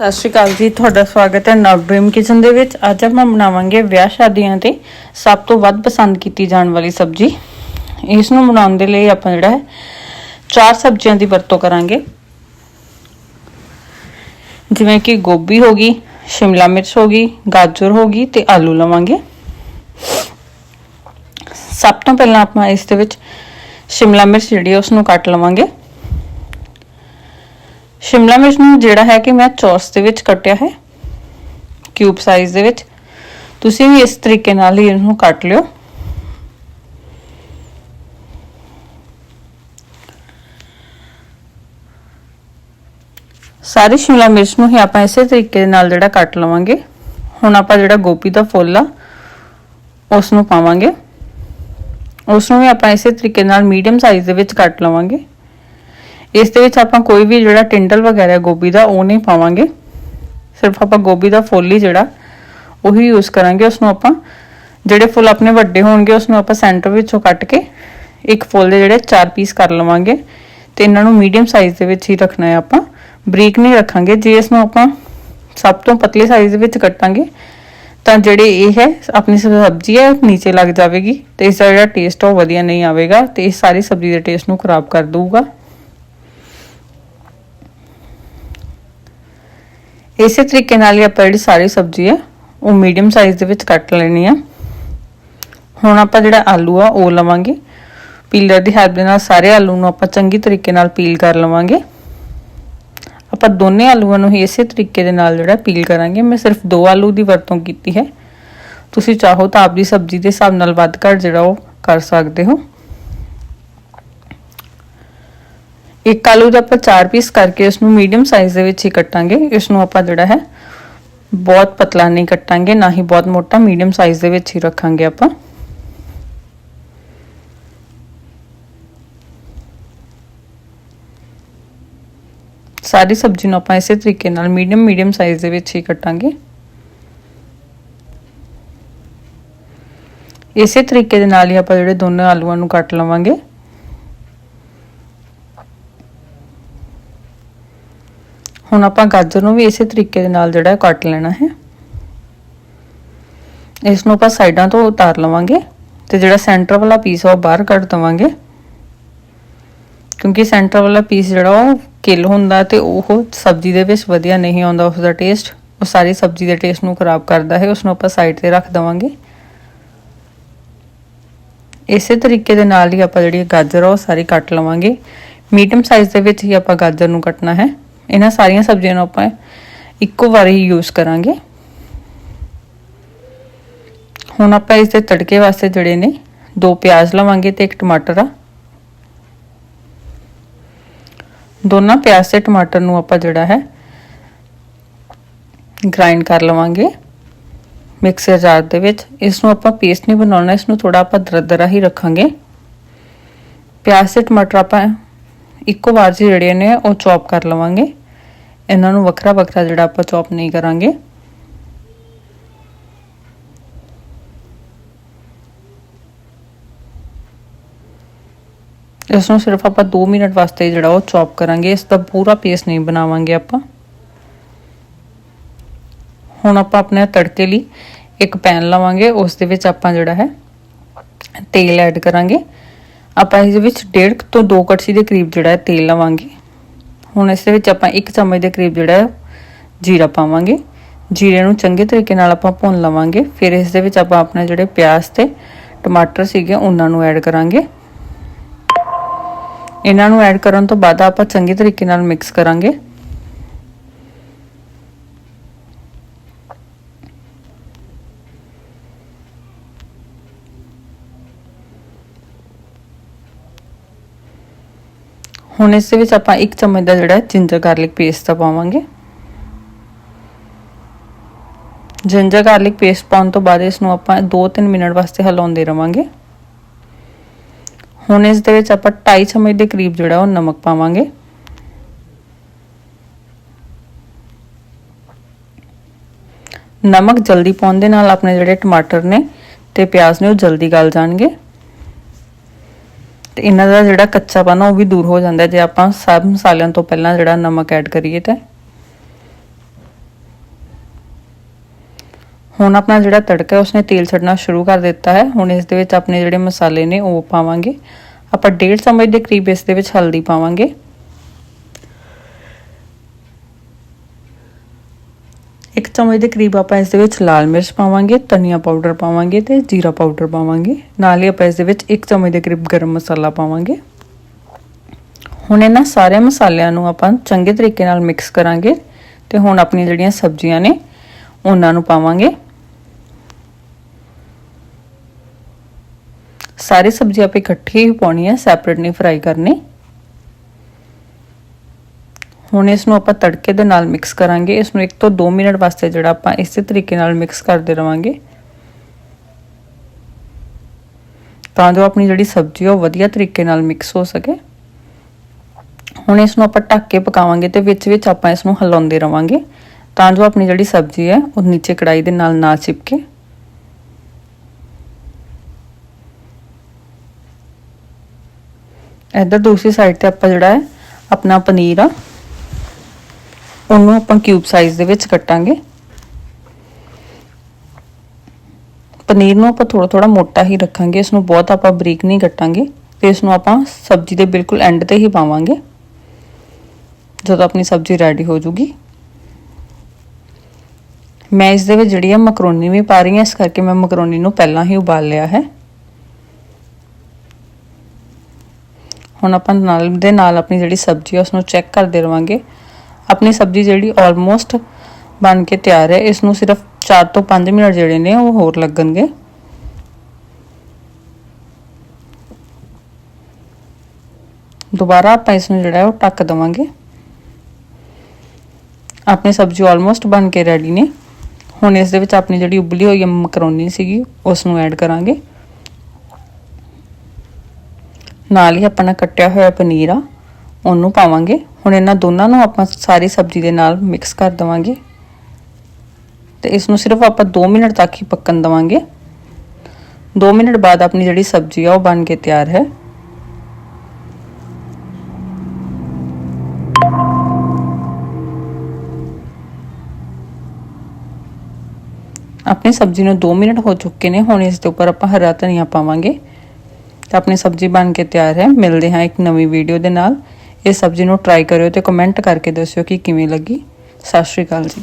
ਸਤਿ ਸ਼੍ਰੀ ਅਕਾਲ ਜੀ, ਤੁਹਾਡਾ ਸਵਾਗਤ ਹੈ ਨਵ ਕਿਚਨ ਦੇ ਵਿੱਚ। ਅੱਜ ਆਪਾਂ ਬਣਾਵਾਂਗੇ ਵਿਆਹ ਸ਼ਾਦੀਆਂ ਤੇ ਸਭ ਤੋਂ ਵੱਧ ਪਸੰਦ ਕੀਤੀ ਜਾਣ ਵਾਲੀ ਸਬਜ਼ੀ। ਇਸ ਨੂੰ ਬਣਾਉਣ ਦੇ ਲਈ ਆਪਾਂ ਜਿਹੜਾ ਹੈ, ਚਾਰ ਸਬਜ਼ੀਆਂ ਦੀ ਵਰਤੋਂ ਕਰਾਂਗੇ। ਜਿਵੇਂ ਕਿ ਗੋਭੀ ਹੋ ਗਈ, ਸ਼ਿਮਲਾ ਮਿਰਚ ਹੋ ਗਈ, ਗਾਜਰ ਹੋ ਗਈ ਤੇ ਆਲੂ ਲਵਾਂਗੇ। ਸਭ ਤੋਂ ਪਹਿਲਾਂ ਆਪਾਂ ਇਸ ਦੇ ਵਿੱਚ ਸ਼ਿਮਲਾ ਮਿਰਚ ਜਿਹੜੀ ਹੈ ਉਸ ਨੂੰ ਕੱਟ ਲਵਾਂਗੇ। ਸ਼ਿਮਲਾ ਮਿਰਚ ਨੂੰ ਜਿਹੜਾ ਹੈ ਕਿ ਮੈਂ ਚੌਰਸ ਦੇ ਵਿੱਚ ਕੱਟਿਆ ਹੈ ਕਿਊਬ ਸਾਈਜ਼ ਦੇ ਵਿੱਚ। ਤੁਸੀਂ ਵੀ ਇਸ ਤਰੀਕੇ ਨਾਲ ਹੀ ਇਹਨੂੰ ਕੱਟ ਲਿਓ। ਸਾਰੀ ਸ਼ਿਮਲਾ ਮਿਰਚ ਨੂੰ ਹੀ ਆਪਾਂ ਇਸੇ ਤਰੀਕੇ ਦੇ ਨਾਲ ਜਿਹੜਾ ਕੱਟ ਲਵਾਂਗੇ। ਹੁਣ ਆਪਾਂ ਜਿਹੜਾ ਗੋਭੀ ਦਾ ਫੁੱਲ ਆ ਉਸ ਨੂੰ ਪਾਵਾਂਗੇ। ਉਸ ਨੂੰ ਵੀ ਆਪਾਂ ਇਸੇ ਤਰੀਕੇ ਨਾਲ ਮੀਡੀਅਮ ਸਾਈਜ਼ ਦੇ ਵਿੱਚ ਕੱਟ ਲਵਾਂਗੇ। ਇਸ ਦੇ ਵਿੱਚ ਆਪਾਂ ਕੋਈ ਵੀ ਜਿਹੜਾ ਟਿੰਡਲ ਵਗੈਰਾ ਗੋਭੀ ਦਾ, ਉਹ ਨਹੀਂ ਪਾਵਾਂਗੇ। ਸਿਰਫ ਆਪਾਂ ਗੋਭੀ ਦਾ ਫੁੱਲ ਹੀ ਜਿਹੜਾ, ਉਹੀ ਯੂਜ਼ ਕਰਾਂਗੇ। ਉਸ ਨੂੰ ਆਪਾਂ ਜਿਹੜੇ ਫੁੱਲ ਆਪਣੇ ਵੱਡੇ ਹੋਣਗੇ ਉਸ ਨੂੰ ਆਪਾਂ ਸੈਂਟਰ ਵਿੱਚੋਂ ਕੱਟ ਕੇ ਇੱਕ ਫੁੱਲ ਦੇ ਜਿਹੜੇ ਚਾਰ ਪੀਸ ਕਰ ਲਵਾਂਗੇ। ਤੇ ਇਹਨਾਂ ਨੂੰ ਮੀਡੀਅਮ ਸਾਈਜ਼ ਦੇ ਵਿੱਚ ਹੀ ਰੱਖਣਾ ਹੈ ਆਪਾਂ। ਬਰੀਕ ਨਹੀਂ ਰੱਖਾਂਗੇ। ਜੇ ਇਸ ਨੂੰ ਆਪਾਂ ਸਭ ਤੋਂ ਪਤਲੇ ਸਾਈਜ਼ ਦੇ ਵਿੱਚ ਕੱਟਾਂਗੇ, ਤਾਂ ਜਿਹੜੇ ਇਹ ਹੈ, ਆਪਣੀ ਸਬਜ਼ੀ ਹੈ, ਨੀਚੇ ਲੱਗ ਜਾਵੇਗੀ। ਤੇ ਇਸ ਦਾ ਜਿਹੜਾ ਟੇਸਟ ਉਹ ਵਧੀਆ ਨਹੀਂ ਆਵੇਗਾ। ਤੇ ਇਹ ਸਾਰੀ ਸਬਜ਼ੀ ਦੇ ਟੇਸਟ ਨੂੰ ਖਰਾਬ ਕਰ ਦਊਗਾ। ਇਸੇ ਤਰੀਕੇ ਨਾਲ ਹੀ ਆਪਾਂ ਜਿਹੜੀ ਸਾਰੀ ਸਬਜ਼ੀ ਹੈ ਉਹ ਮੀਡੀਅਮ ਸਾਈਜ਼ ਦੇ ਵਿੱਚ ਕੱਟ ਲੈਣੀ ਆ। ਹੁਣ ਆਪਾਂ ਜਿਹੜਾ ਆਲੂ ਆ, ਉਹ ਲਵਾਂਗੇ। ਪੀਲਰ ਦੀ ਹੈਲਪ ਦੇ ਨਾਲ ਸਾਰੇ ਆਲੂ ਨੂੰ ਆਪਾਂ ਚੰਗੀ ਤਰੀਕੇ ਨਾਲ ਪੀਲ ਕਰ ਲਵਾਂਗੇ। ਆਪਾਂ ਦੋਨੇ ਆਲੂਆਂ ਨੂੰ ਹੀ ਇਸੇ ਤਰੀਕੇ ਦੇ ਨਾਲ ਜਿਹੜਾ ਪੀਲ ਕਰਾਂਗੇ। ਮੈਂ ਸਿਰਫ ਦੋ ਆਲੂ ਦੀ ਵਰਤੋਂ ਕੀਤੀ ਹੈ। ਤੁਸੀਂ ਚਾਹੋ ਤਾਂ ਆਪਦੀ ਸਬਜ਼ੀ ਦੇ ਹਿਸਾਬ ਨਾਲ ਵੱਧ ਘੱਟ ਜਿਹੜਾ ਉਹ ਕਰ ਸਕਦੇ ਹੋ। ਇੱਕ ਆਲੂ ਦਾ ਆਪਾਂ ਚਾਰ ਪੀਸ ਕਰਕੇ ਇਸ ਨੂੰ ਮੀਡੀਅਮ ਸਾਈਜ਼ ਦੇ ਵਿੱਚ ਹੀ ਕੱਟਾਂਗੇ। ਇਸ ਨੂੰ ਆਪਾਂ ਜਿਹੜਾ ਹੈ, ਬਹੁਤ ਪਤਲਾ ਨਹੀਂ ਕੱਟਾਂਗੇ, ਨਾ ਹੀ ਬਹੁਤ ਮੋਟਾ ਮੀਡੀਅਮ ਸਾਈਜ਼ ਦੇ ਵਿੱਚ ਹੀ ਰੱਖਾਂਗੇ ਆਪਾਂ। ਸਾਰੀ ਸਬਜ਼ੀ ਨੂੰ ਆਪਾਂ ਇਸੇ ਤਰੀਕੇ ਨਾਲ ਮੀਡੀਅਮ ਮੀਡੀਅਮ ਸਾਈਜ਼ ਦੇ ਵਿੱਚ ਹੀ ਕੱਟਾਂਗੇ। ਇਸੇ ਤਰੀਕੇ ਦੇ ਨਾਲ ਹੀ ਆਪਾਂ ਜਿਹੜੇ ਦੋਨੋਂ ਆਲੂਆਂ ਨੂੰ ਕੱਟ ਲਵਾਂਗੇ। ਹੁਣ ਆਪਾਂ ਗਾਜਰ ਨੂੰ ਵੀ ਇਸੇ ਤਰੀਕੇ ਦੇ ਨਾਲ ਜਿਹੜਾ ਕੱਟ ਲੈਣਾ ਹੈ। ਇਸ ਨੂੰ ਆਪਾਂ ਸਾਈਡਾਂ ਤੋਂ ਉਤਾਰ ਲਵਾਂਗੇ ਤੇ ਜਿਹੜਾ ਸੈਂਟਰ ਵਾਲਾ ਪੀਸ ਆ ਉਹ ਬਾਹਰ ਕੱਢ ਦਵਾਂਗੇ। ਕਿਉਂਕਿ ਸੈਂਟਰ ਵਾਲਾ ਪੀਸ ਜਿਹੜਾ ਉਹ ਕਿਲ ਹੁੰਦਾ ਤੇ ਉਹ ਸਬਜ਼ੀ ਦੇ ਵਿੱਚ ਵਧੀਆ ਨਹੀਂ ਆਉਂਦਾ ਉਸ ਦਾ ਟੇਸਟ ਉਹ ਸਾਰੀ ਸਬਜ਼ੀ ਦੇ ਟੇਸਟ ਨੂੰ ਖਰਾਬ ਕਰਦਾ ਹੈ ਉਸ ਨੂੰ ਆਪਾਂ ਸਾਈਡ ਤੇ ਰੱਖ ਦਵਾਂਗੇ। ਇਸੇ ਤਰੀਕੇ ਦੇ ਨਾਲ ਹੀ ਆਪਾਂ ਜਿਹੜੀ ਗਾਜਰ ਆ ਉਹ ਸਾਰੀ ਕੱਟ ਲਵਾਂਗੇ। ਮੀਡੀਅਮ ਸਾਈਜ਼ ਦੇ ਵਿੱਚ ਹੀ ਆਪਾਂ ਗਾਜਰ ਨੂੰ ਕੱਟਣਾ ਹੈ। ਇਹਨਾਂ ਸਾਰੀਆਂ ਸਬਜ਼ੀਆਂ ਨੂੰ ਆਪਾਂ ਇੱਕੋ ਵਾਰ ਹੀ ਯੂਜ਼ ਕਰਾਂਗੇ। ਹੁਣ ਆਪਾਂ ਇਸ ਦੇ ਤੜਕੇ ਵਾਸਤੇ ਜਿਹੜੇ ਨੇ ਦੋ ਪਿਆਜ਼ ਲਵਾਂਗੇ ਤੇ ਇੱਕ ਟਮਾਟਰ ਆ। ਦੋਨਾਂ ਪਿਆਜ਼ ਤੇ ਟਮਾਟਰ ਨੂੰ ਆਪਾਂ ਜਿਹੜਾ ਹੈ ਗ੍ਰਾਈਂਡ ਕਰ ਲਵਾਂਗੇ ਮਿਕਸਰ ਜਾਰ ਦੇ ਵਿੱਚ। ਇਸ ਨੂੰ ਆਪਾਂ ਪੇਸਟ ਨਹੀਂ ਬਣਾਉਣਾ ਇਸ ਨੂੰ ਥੋੜਾ ਆਪਾਂ ਦਰਦਰਾ ਹੀ ਰੱਖਾਂਗੇ। ਪਿਆਜ਼ ਤੇ ਟਮਾਟਰ ਆਪਾਂ ਇੱਕੋ ਵਾਰ 'ਚ ਜਿਹੜੇ ਨੇ ਉਹ ਚੌਪ ਕਰ ਲਵਾਂਗੇ। ਇਹਨਾਂ ਨੂੰ ਵੱਖਰਾ ਵੱਖਰਾ ਜਿਹੜਾ ਆਪਾਂ ਚੌਪ ਨਹੀਂ ਕਰਾਂਗੇ। ਇਸ ਨੂੰ ਸਿਰਫ ਆਪਾਂ 2 ਮਿੰਟ ਵਾਸਤੇ ਜਿਹੜਾ ਉਹ ਚੌਪ ਕਰਾਂਗੇ। ਇਸ ਦਾ ਪੂਰਾ ਪੇਸਟ ਨਹੀਂ ਬਣਾਵਾਂਗੇ ਆਪਾਂ। ਹੁਣ ਆਪਾਂ ਆਪਣੇ ਤੜਕੇ ਲਈ ਇੱਕ ਪੈਨ ਲਵਾਂਗੇ। ਉਸ ਦੇ ਵਿੱਚ ਆਪਾਂ ਜਿਹੜਾ ਹੈ ਤੇਲ ਐਡ ਕਰਾਂਗੇ। ਆਪਾਂ ਇਸ ਵਿੱਚ 1.5 ਤੋਂ 2 ਕੜਛੀ ਦੇ ਕਰੀਬ ਜਿਹੜਾ ਹੈ ਤੇਲ ਲਵਾਂਗੇ। ਹੁਣ ਇਸ ਦੇ ਵਿੱਚ ਆਪਾਂ 1 ਚਮਚ ਦੇ ਕਰੀਬ ਜਿਹੜਾ ਜੀਰਾ ਪਾਵਾਂਗੇ। ਜੀਰੇ ਨੂੰ ਚੰਗੇ ਤਰੀਕੇ ਨਾਲ ਆਪਾਂ ਭੁੰਨ ਲਵਾਂਗੇ। ਫਿਰ ਇਸ ਦੇ ਵਿੱਚ ਆਪਾਂ ਆਪਣੇ ਜਿਹੜੇ ਪਿਆਜ਼ ਤੇ ਟਮਾਟਰ ਸੀਗੇ, ਉਹਨਾਂ ਨੂੰ ਐਡ ਕਰਾਂਗੇ। ਇਹਨਾਂ ਨੂੰ ਐਡ ਕਰਨ ਤੋਂ ਬਾਅਦ ਆਪਾਂ ਚੰਗੇ ਤਰੀਕੇ ਨਾਲ ਮਿਕਸ ਕਰਾਂਗੇ। ਹੁਣ ਇਸ ਦੇ ਵਿੱਚ ਆਪਾਂ 1 ਚਮਚ ਦਾ ਜਿਹੜਾ ਜਿੰਜਰ ਗਾਰਲਿਕ ਪੇਸਟ ਦਾ ਪਾਵਾਂਗੇ। ਜਿੰਜਰ ਗਾਰਲਿਕ ਪੇਸਟ ਪਾਉਣ ਤੋਂ ਬਾਅਦ ਇਸ ਨੂੰ ਆਪਾਂ 2-3 ਮਿੰਟ ਵਾਸਤੇ ਹਿਲਾਉਂਦੇ ਰਵਾਂਗੇ। ਹੁਣ ਇਸ ਦੇ ਵਿੱਚ ਆਪਾਂ 2.5 ਚਮਚ ਦੇ ਕਰੀਬ ਜਿਹੜਾ ਉਹ ਨਮਕ ਪਾਵਾਂਗੇ। ਨਮਕ ਜਲਦੀ ਪਾਉਣ ਦੇ ਨਾਲ ਆਪਣੇ ਜਿਹੜੇ ਟਮਾਟਰ ਨੇ ਤੇ ਪਿਆਜ਼ ਨੇ ਉਹ ਜਲਦੀ ਗਲ ਜਾਣਗੇ। ਤੇ ਇਹਨਾਂ ਦਾ ਜਿਹੜਾ ਕੱਚਾ ਕੱਚਾਪਨ ਉਹ ਵੀ ਦੂਰ ਹੋ ਜਾਂਦਾ ਜੇ ਆਪਾਂ ਸਭ ਮਸਾਲਿਆਂ ਤੋਂ ਪਹਿਲਾਂ ਜਿਹੜਾ ਨਮਕ ਐਡ ਕਰੀਏ ਤਾਂ। ਹੁਣ ਆਪਣਾ ਜਿਹੜਾ ਤੜਕਾ ਹੈ, ਉਸਨੇ ਤੇਲ ਛੱਡਣਾ ਸ਼ੁਰੂ ਕਰ ਦਿੱਤਾ ਹੈ। ਹੁਣ ਇਸ ਦੇ ਵਿੱਚ ਆਪਣੇ ਜਿਹੜੇ ਮਸਾਲੇ ਨੇ, ਉਹ ਪਾਵਾਂਗੇ। ਆਪਾਂ ਡੇਢ ਚਮਚ ਦੇ ਕਰੀਬ ਇਸ ਦੇ ਵਿੱਚ ਹਲਦੀ ਪਾਵਾਂਗੇ। ਇੱਕ ਚਮਚ ਦੇ ਕਰੀਬ ਆਪਾਂ ਇਸ ਦੇ ਵਿੱਚ ਲਾਲ ਮਿਰਚ ਪਾਵਾਂਗੇ, ਧਨੀਆ ਪਾਊਡਰ ਪਾਵਾਂਗੇ ਤੇ ਜੀਰਾ ਪਾਊਡਰ ਪਾਵਾਂਗੇ। ਨਾਲ ਹੀ ਆਪਾਂ ਇਸ ਦੇ ਵਿੱਚ ਇੱਕ ਚਮਚ ਦੇ ਕਰੀਬ ਗਰਮ ਮਸਾਲਾ ਪਾਵਾਂਗੇ। ਹੁਣ ਇਹਨਾਂ ਸਾਰੇ ਮਸਾਲਿਆਂ ਨੂੰ ਆਪਾਂ ਚੰਗੇ ਤਰੀਕੇ ਨਾਲ ਮਿਕਸ ਕਰਾਂਗੇ ਤੇ ਹੁਣ ਆਪਣੀਆਂ ਜਿਹੜੀਆਂ ਸਬਜ਼ੀਆਂ ਨੇ, ਉਹਨਾਂ ਨੂੰ ਪਾਵਾਂਗੇ। ਸਾਰੀ ਸਬਜ਼ੀ ਆਪਾਂ ਇਕੱਠੀ ਹੀ ਪਾਉਣੀ ਹੈ ਸੈਪਰੇਟ ਨਹੀਂ ਫਰਾਈ ਕਰਨੀ। ਹੁਣ ਇਸ ਨੂੰ ਆਪਾਂ ਤੜਕੇ ਦੇ ਨਾਲ ਮਿਕਸ ਕਰਾਂਗੇ। ਇਸ ਨੂੰ 1 ਤੋਂ 2 ਮਿੰਟ ਵਾਸਤੇ ਜਿਹੜਾ ਆਪਾਂ ਇਸੇ ਤਰੀਕੇ ਨਾਲ ਮਿਕਸ ਕਰਦੇ ਰਵਾਂਗੇ। ਤਾਂ ਜੋ ਆਪਣੀ ਜਿਹੜੀ ਸਬਜ਼ੀ ਹੈ ਉਹ ਵਧੀਆ ਤਰੀਕੇ ਨਾਲ ਮਿਕਸ ਹੋ ਸਕੇ। ਹੁਣ ਇਸ ਨੂੰ ਆਪਾਂ ਢੱਕ ਕੇ ਪਕਾਵਾਂਗੇ ਤੇ ਵਿੱਚ ਵਿੱਚ ਆਪਾਂ ਇਸ ਨੂੰ ਹਿਲਾਉਂਦੇ ਰਵਾਂਗੇ। ਤਾਂ ਜੋ ਆਪਣੀ ਜਿਹੜੀ ਸਬਜ਼ੀ ਹੈ ਉਹ ਨੀਚੇ ਕੜਾਈ ਦੇ ਨਾਲ ਨਾ ਚਿਪਕੇ। ਇੱਧਰ ਦੂਸਰੀ ਸਾਈਡ ਤੇ ਆਪਾਂ ਜਿਹੜਾ ਹੈ ਆਪਣਾ ਪਨੀਰ ਆ ਉਹਨੂੰ ਆਪਾਂ ਕਿਊਬ ਸਾਈਜ਼ ਦੇ ਵਿੱਚ ਕੱਟਾਂਗੇ। ਪਨੀਰ ਨੂੰ ਆਪਾਂ ਥੋੜਾ ਥੋੜਾ ਮੋਟਾ ਹੀ ਰੱਖਾਂਗੇ ਇਸ ਨੂੰ ਬਹੁਤ ਆਪਾਂ ਬਰੀਕ ਨਹੀਂ ਕੱਟਾਂਗੇ ਤੇ ਇਸ ਨੂੰ ਆਪਾਂ ਸਬਜ਼ੀ ਦੇ ਬਿਲਕੁਲ ਐਂਡ ਤੇ ਹੀ ਪਾਵਾਂਗੇ। ਜਦੋਂ ਆਪਣੀ ਸਬਜ਼ੀ ਰੈਡੀ ਹੋ ਜੂਗੀ। ਮੈਂ ਇਸ ਦੇ ਵਿੱਚ ਜਿਹੜੀ ਆ ਮਕਰੋਨੀ ਵੀ ਪਾ ਰਹੀ ਹਾਂ, ਇਸ ਕਰਕੇ ਮੈਂ ਮਕਰੋਨੀ ਨੂੰ ਪਹਿਲਾਂ ਹੀ ਉਬਾਲ ਲਿਆ ਹੈ। ਹੁਣ ਆਪਾਂ ਨਾਲ ਦੇ ਨਾਲ ਆਪਣੀ ਜਿਹੜੀ ਸਬਜ਼ੀ ਆ ਉਸ ਨੂੰ ਚੈੱਕ ਕਰਦੇ ਰਵਾਂਗੇ। ਆਪਣੀ ਸਬਜ਼ੀ ਜਿਹੜੀ ਆਲਮੋਸਟ ਬਣ ਕੇ ਤਿਆਰ ਹੈ ਇਸ ਨੂੰ ਸਿਰਫ 4 ਤੋਂ 5 ਮਿੰਟ ਜਿਹੜੇ ਨੇ ਉਹ ਹੋਰ ਲੱਗਣਗੇ। ਦੁਬਾਰਾ ਆਪਾਂ ਇਸ ਨੂੰ ਜਿਹੜਾ ਹੈ ਉਹ ਟੱਕ ਦਵਾਂਗੇ। ਆਪਣੀ ਸਬਜ਼ੀ ਆਲਮੋਸਟ ਬਣ ਕੇ ਰੈਡੀ ਨੇ। ਹੁਣ ਇਸ ਦੇ ਵਿੱਚ ਆਪਣੀ ਜਿਹੜੀ ਉਬਲੀ ਹੋਈ ਮਕਰੋਨੀ ਸੀਗੀ ਉਸ ਨੂੰ ਐਡ ਕਰਾਂਗੇ। ਨਾਲ ਹੀ ਆਪਣਾ ਕੱਟਿਆ ਹੋਇਆ ਪਨੀਰ ਆ। ਉਹਨੂੰ ਪਾਵਾਂਗੇ। ਹੁਣ ਇਹਨਾਂ ਦੋਨਾਂ ਨੂੰ ਆਪਾਂ ਸਾਰੀ ਸਬਜ਼ੀ ਦੇ ਨਾਲ ਮਿਕਸ ਕਰ ਦਵਾਂਗੇ। ਤੇ ਇਸ ਨੂੰ ਸਿਰਫ ਆਪਾਂ 2 ਮਿੰਟ ਤੱਕ ਹੀ ਪੱਕਣ ਦਵਾਂਗੇ। 2 ਮਿੰਟ ਬਾਅਦ ਆਪਣੀ ਜਿਹੜੀ ਸਬਜ਼ੀ ਆ, ਉਹ ਬਣ ਕੇ ਤਿਆਰ ਹੈ। ਆਪਣੀ ਸਬਜ਼ੀ ਨੂੰ 2 ਮਿੰਟ ਹੋ ਚੁੱਕੇ ਨੇ। ਹੁਣ ਇਸ ਦੇ ਉੱਪਰ ਆਪਾਂ ਹਰਾ ਧਨੀਆ ਪਾਵਾਂਗੇ। ਤਾਂ ਆਪਣੀ ਸਬਜ਼ੀ ਬਣ ਕੇ ਤਿਆਰ ਹੈ। ਮਿਲਦੇ ਹਾਂ ਇੱਕ ਨਵੀਂ ਵੀਡੀਓ ਦੇ ਨਾਲ। ਇਹ ਸਬਜ਼ੀ ਨੂੰ ਟਰਾਈ ਕਰਿਓ ਤੇ ਕਮੈਂਟ ਕਰਕੇ ਦੱਸਿਓ ਕਿ ਕਿਵੇਂ ਲੱਗੀ। ਸਤਿ ਸ਼੍ਰੀ ਅਕਾਲ ਜੀ।